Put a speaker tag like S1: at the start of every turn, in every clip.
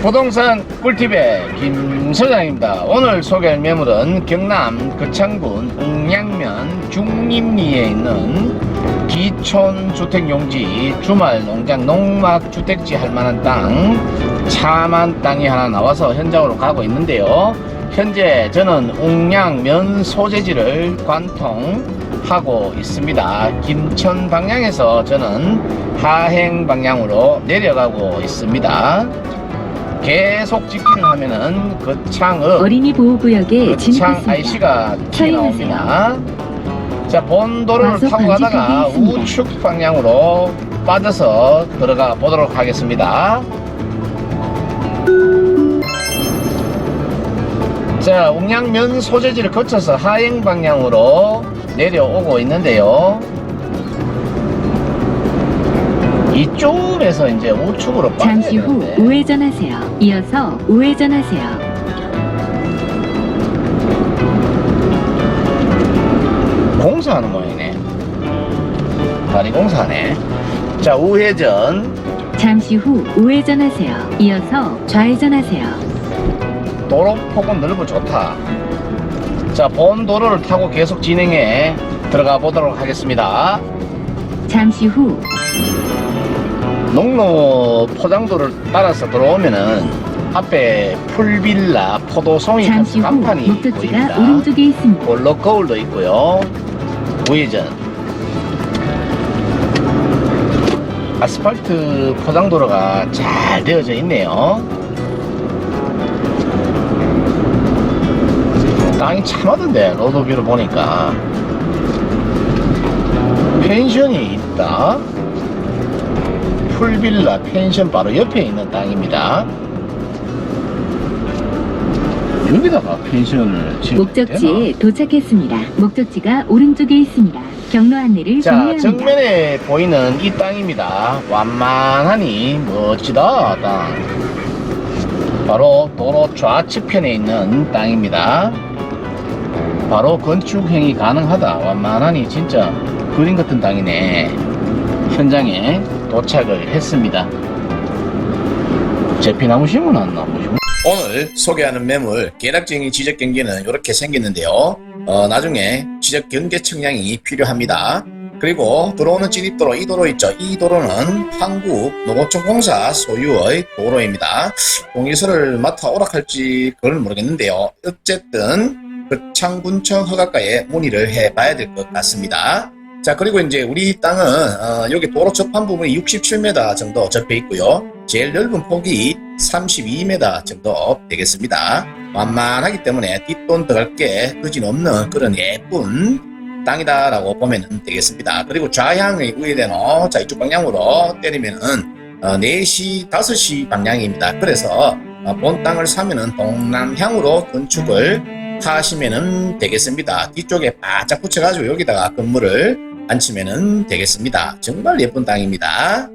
S1: 부동산 꿀팁의 김 소장입니다. 오늘 소개할 매물은 경남 거창군 웅양면 중림리에 있는 기촌 주택용지 주말 농장 농막 주택지 할 만한 땅 차만 땅이 하나 나와서 현장으로 가고 있는데요. 현재 저는 웅양면 소재지를 관통하고 있습니다. 김천 방향에서 저는 하행 방향으로 내려가고 있습니다. 계속 직진을 하면은 거창읍
S2: 어린이 보호구역에
S1: 거창
S2: 진입했습니다.
S1: IC가
S2: 서행하세요.
S1: 튀어 나옵니다. 자, 본도로를
S2: 과속
S1: 타고 가다가
S2: 있습니다.
S1: 우측 방향으로 빠져서 들어가 보도록 하겠습니다. 자, 웅양면 소재지를 거쳐서 하행 방향으로 내려오고 있는데요. 이쪽에서 이제 우측으로 빠져야
S2: 잠시 후
S1: 되는데.
S2: 우회전하세요. 이어서 우회전하세요.
S1: 공사하는 모양이네. 다리 공사네. 자, 우회전.
S2: 잠시 후 우회전하세요. 이어서 좌회전하세요.
S1: 도로 폭은 넓어 좋다. 자, 본 도로를 타고 계속 진행해 들어가 보도록 하겠습니다.
S2: 잠시 후
S1: 농로 포장도를 따라서 들어오면은 앞에 풀빌라, 포도송이
S2: 잠시 후
S1: 간판이
S2: 목적지가
S1: 보입니다.
S2: 오른쪽에 있습니다.
S1: 볼로 거울도 있고요. 우회전. 아스팔트 포장도로가 잘 되어져 있네요. 땅이 참하던데 로드뷰를 보니까 펜션이 있다. 풀빌라 펜션 바로 옆에 있는 땅입니다. 여기다가 펜션을 지으면 되나?
S2: 목적지에 도착했습니다. 목적지가 오른쪽에 있습니다. 경로 안내를
S1: 자,
S2: 종료합니다.
S1: 정면에 보이는 이 땅입니다. 완만하니 멋지다, 땅. 바로 도로 좌측편에 있는 땅입니다. 바로 건축행위 가능하다. 완만하니 진짜 그림 같은 땅이네. 현장에 도착을 했습니다. 제피나무 심어놨나? 뭐 심- 오늘 소개하는 매물 계략적인 지적 경계는 이렇게 생겼는데요. 어, 나중에 지적 경계 측량이 필요합니다. 그리고 들어오는 진입도로 이 도로 있죠. 이 도로는 한국 농어촌 공사 소유의 도로입니다. 동의서를 맡아 오락할지 그걸 모르겠는데요. 어쨌든 거창군청 허가과에 문의를 해봐야 될 것 같습니다. 자 그리고 이제 우리 땅은 어, 여기 도로 접한 부분이 67m 정도 접해 있고요. 제일 넓은 폭이 32m 정도 되겠습니다. 완만하기 때문에 뒷돈 들어갈 게 그진 없는 그런 예쁜 땅이다라고 보면 되겠습니다. 그리고 좌향의 우회대로 자 이쪽 방향으로 때리면은 어, 4시, 5시 방향입니다. 그래서 어, 본 땅을 사면은 동남향으로 건축을 하시면은 되겠습니다. 뒤쪽에 바짝 붙여가지고 여기다가 건물을 앉히면은 되겠습니다. 정말 예쁜 땅입니다.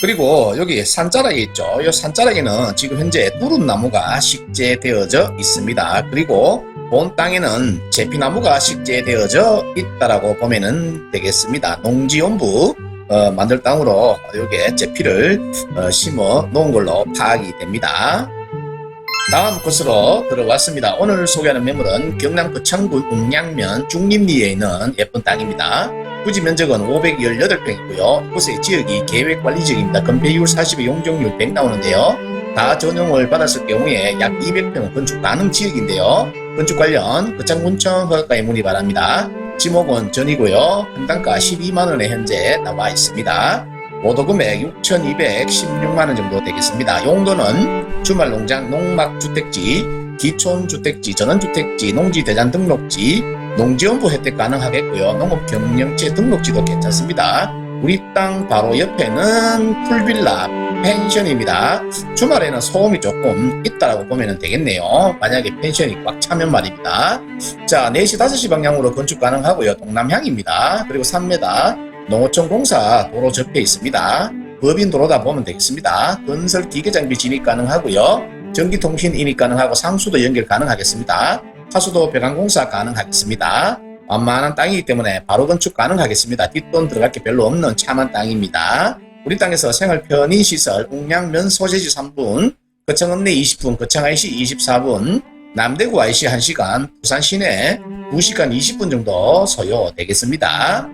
S1: 그리고 여기 산자락이 있죠. 이 산자락에는 지금 현재 누른나무가 식재되어져 있습니다. 그리고 본 땅에는 제피나무가 식재되어져 있다라고 보면은 되겠습니다. 농지연부 어, 만들 땅으로 여기에 제피를 어, 심어 놓은 걸로 파악이 됩니다. 다음 곳으로 들어왔습니다. 오늘 소개하는 매물은 경남 거창군 웅양면 중림리에 있는 예쁜 땅입니다. 부지 면적은 518평이고요. 이곳의 지역이 계획관리 지역입니다. 건폐율 40에 용적률 100 나오는데요. 다 전용을 받았을 경우에 약 200평 건축 가능 지역인데요. 건축 관련 거창군청 허가에 문의 바랍니다. 지목은 전이고요. 분당가 12만원에 현재 나와 있습니다. 모도 금액 6,216만원 정도 되겠습니다. 용도는 주말 농장 농막주택지, 기촌주택지, 전원주택지, 농지대장 등록지, 농지원부 혜택 가능하겠고요. 농업경영체 등록지도 괜찮습니다. 우리 땅 바로 옆에는 풀빌라 펜션입니다. 주말에는 소음이 조금 있다라고 보면 되겠네요. 만약에 펜션이 꽉 차면 말입니다. 자, 4시, 5시 방향으로 건축 가능하고요. 동남향입니다. 그리고 3m 농어촌 공사 도로 접해 있습니다. 법인 도로다 보면 되겠습니다. 건설 기계 장비 진입 가능하고요. 전기통신 인입 가능하고 상수도 연결 가능하겠습니다. 하수도 배관 공사 가능하겠습니다. 완만한 땅이기 때문에 바로 건축 가능하겠습니다. 뒷돈 들어갈 게 별로 없는 참한 땅입니다. 우리 땅에서 생활 편의 시설, 웅양면 소재지 3분,
S3: 거창 읍내 20분, 거창 IC 24분, 남대구 IC 1시간, 부산 시내 2시간 20분 정도 소요되겠습니다.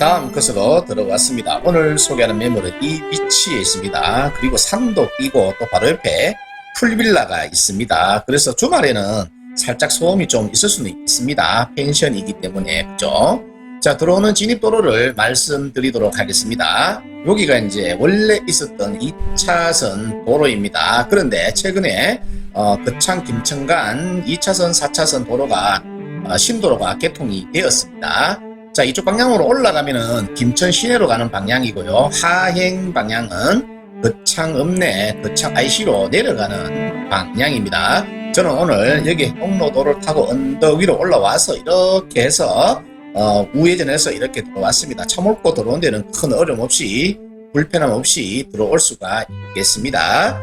S3: 다음 것으로 들어왔습니다. 오늘 소개하는 매물은 이 위치에 있습니다. 그리고 산도 끼고 또 바로 옆에 풀빌라가 있습니다. 그래서 주말에는 살짝 소음이 좀 있을 수는 있습니다. 펜션이기 때문에 그죠? 자 들어오는 진입도로를 말씀드리도록 하겠습니다. 여기가 이제 원래 있었던 2차선 도로입니다. 그런데 최근에 어, 거창 김천 간 2차선 4차선 도로가 어, 신도로가 개통이 되었습니다. 자 이쪽 방향으로 올라가면은 김천 시내로 가는 방향이고요. 하행 방향은 거창 읍내 거창 IC로 내려가는 방향입니다. 저는 오늘 여기 홍로도를 타고 언덕 위로 올라와서 이렇게 해서 어, 우회전해서 이렇게 들어왔습니다. 차 몰고 들어온 데는 큰 어려움 없이 불편함 없이 들어올 수가 있겠습니다.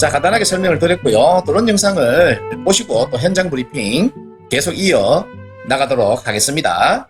S3: 자 간단하게 설명을 드렸고요. 드론 영상을 보시고 또 현장 브리핑 계속 이어 나가도록 하겠습니다.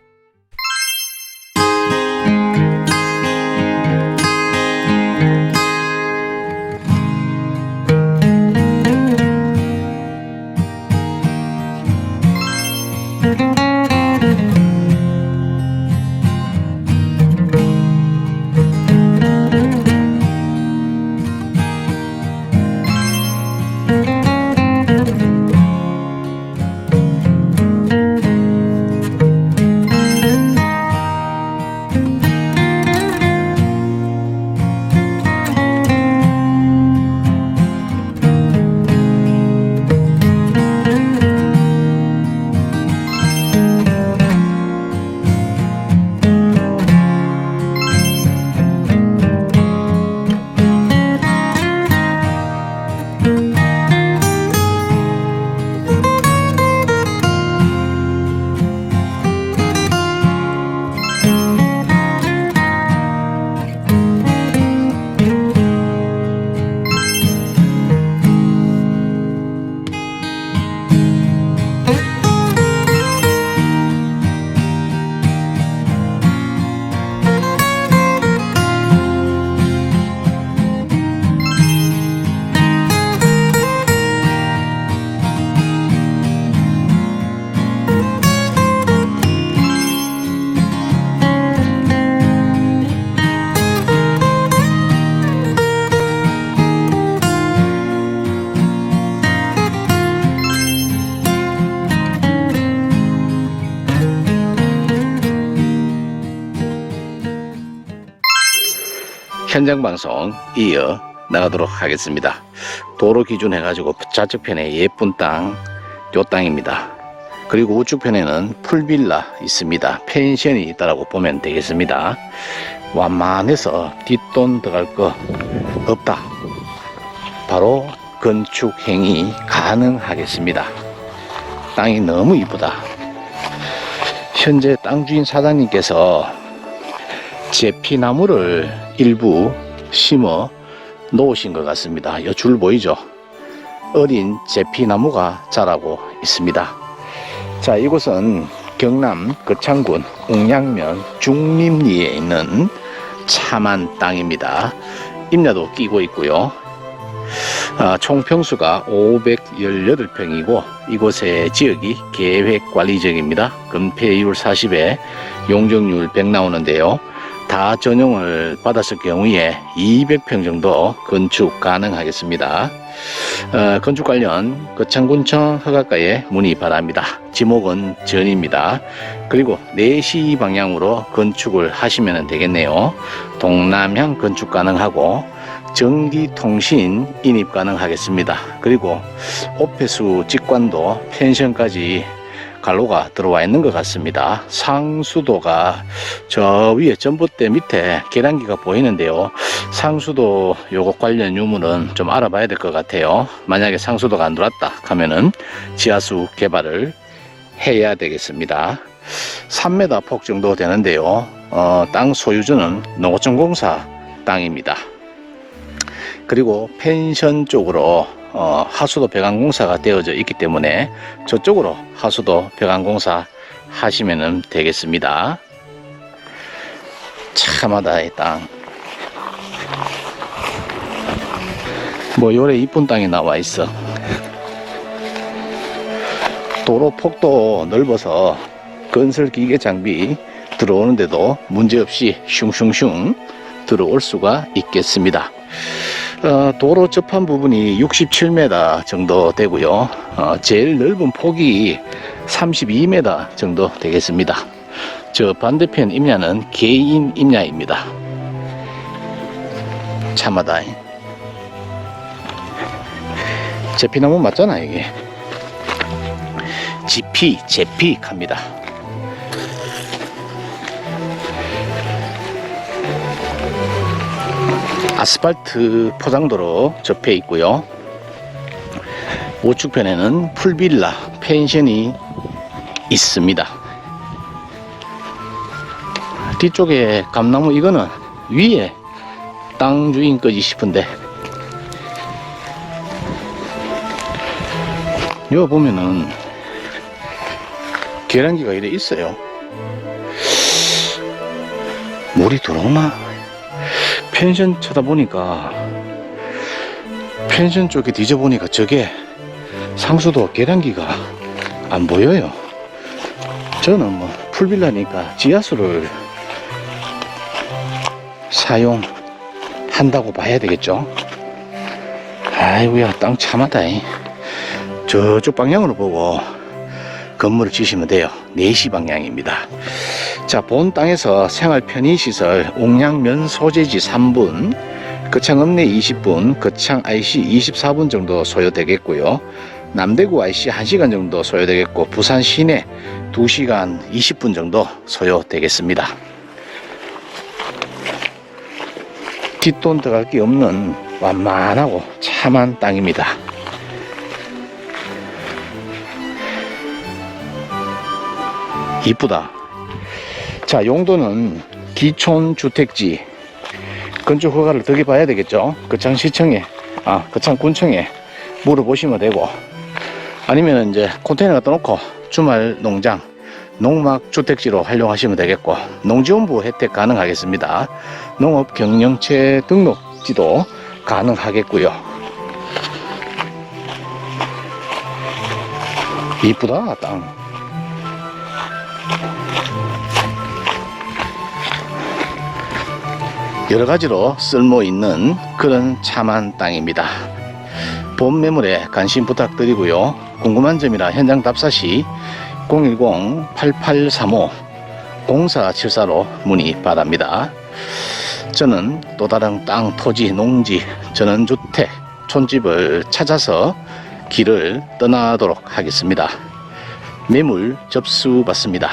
S1: 현장 방송 이어 나가도록 하겠습니다. 도로 기준 해가지고 좌측편에 예쁜 땅, 요 땅입니다. 그리고 우측편에는 풀빌라 있습니다. 펜션이 있다라고 보면 되겠습니다. 완만해서 뒷돈 들어갈 거 없다. 바로 건축 행위 가능하겠습니다. 땅이 너무 이쁘다. 현재 땅 주인 사장님께서 제피나무를 일부 심어 놓으신 것 같습니다. 이줄 보이죠? 어린 제피나무가 자라고 있습니다. 자, 이곳은 경남 거창군 옥량면 중림리에 있는 참한 땅입니다. 임야도 끼고 있고요. 아, 총 평수가 518평이고 이곳의 지역이 계획관리지역입니다. 건폐율 40에 용적률 100 나오는데요. 다 전용을 받았을 경우에 200평 정도 건축 가능하겠습니다. 어, 건축 관련 거창군청 허가과에 문의 바랍니다. 지목은 전입니다. 그리고 4시 방향으로 건축을 하시면 되겠네요. 동남향 건축 가능하고 전기통신 인입 가능하겠습니다. 그리고 오페수 직관도 펜션까지 갈로가 들어와 있는 것 같습니다. 상수도가 저 위에 전봇대 밑에 계단기가 보이는데요. 상수도 요거 관련 유무는 좀 알아봐야 될 것 같아요. 만약에 상수도가 안 들어왔다 하면은 지하수 개발을 해야 되겠습니다. 3m 폭 정도 되는데요. 어, 땅 소유주는 농어촌공사 땅입니다. 그리고 펜션 쪽으로 어, 하수도 배관공사가 되어져 있기 때문에 저쪽으로 하수도 배관공사 하시면 되겠습니다. 참하다 이 땅. 뭐 요래 이쁜 땅이 나와 있어. 도로 폭도 넓어서 건설 기계 장비 들어오는데도 문제없이 슝슝슝 들어올 수가 있겠습니다. 어, 도로 접한 부분이 67m 정도 되고요. 어, 제일 넓은 폭이 32m 정도 되겠습니다. 저 반대편 임야는 개인 임야입니다. 참하다. 제피나무 맞잖아 이게. 지피, 제피합니다. 아스팔트 포장도로 접해 있고요. 우측편에는 풀빌라 펜션이 있습니다. 뒤쪽에 감나무 이거는 위에 땅 주인 거지 싶은데 여기 보면은 계란기가 이래 있어요. 물이 들어오나? 펜션 쳐다보니까 펜션 쪽에 뒤져보니까 저게 상수도 계량기가 안 보여요. 저는 뭐 풀빌라니까 지하수를 사용한다고 봐야 되겠죠. 아이고야 땅 참하다. 이. 저쪽 방향으로 보고 건물을 지시면 돼요. 4시 방향입니다. 자, 본 땅에서 생활 편의 시설 옥량면 소재지 3분, 거창 읍내 20분, 거창 IC 24분 정도 소요되겠고요. 남대구 IC 1시간 정도 소요되겠고, 부산 시내 2시간 20분 정도 소요되겠습니다. 뒷돈 들어갈 게 없는 완만하고 참한 땅입니다. 이쁘다. 자, 용도는 기촌주택지 건축 허가를 덕에 봐야 되겠죠. 거창시청에, 아, 거창군청에 물어보시면 되고, 아니면 이제 컨테이너 갖다 놓고 주말 농장, 농막 주택지로 활용하시면 되겠고, 농지원부 혜택 가능하겠습니다. 농업 경영체 등록지도 가능하겠고요. 이쁘다, 땅. 여러 가지로 쓸모 있는 그런 참한 땅입니다. 본 매물에 관심 부탁드리고요. 궁금한 점이나 현장 답사 시 010-8835-0474로 문의 바랍니다. 저는 또 다른 땅, 토지, 농지, 전원주택, 촌집을 찾아서 길을 떠나도록 하겠습니다. 매물 접수 받습니다.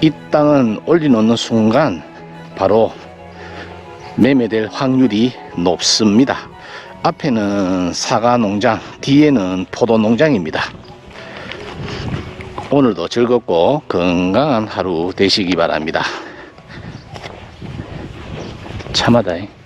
S1: 이 땅은 올려놓는 순간 바로 매매될 확률이 높습니다. 앞에는 사과 농장, 뒤에는 포도 농장입니다. 오늘도 즐겁고 건강한 하루 되시기 바랍니다. 참하다.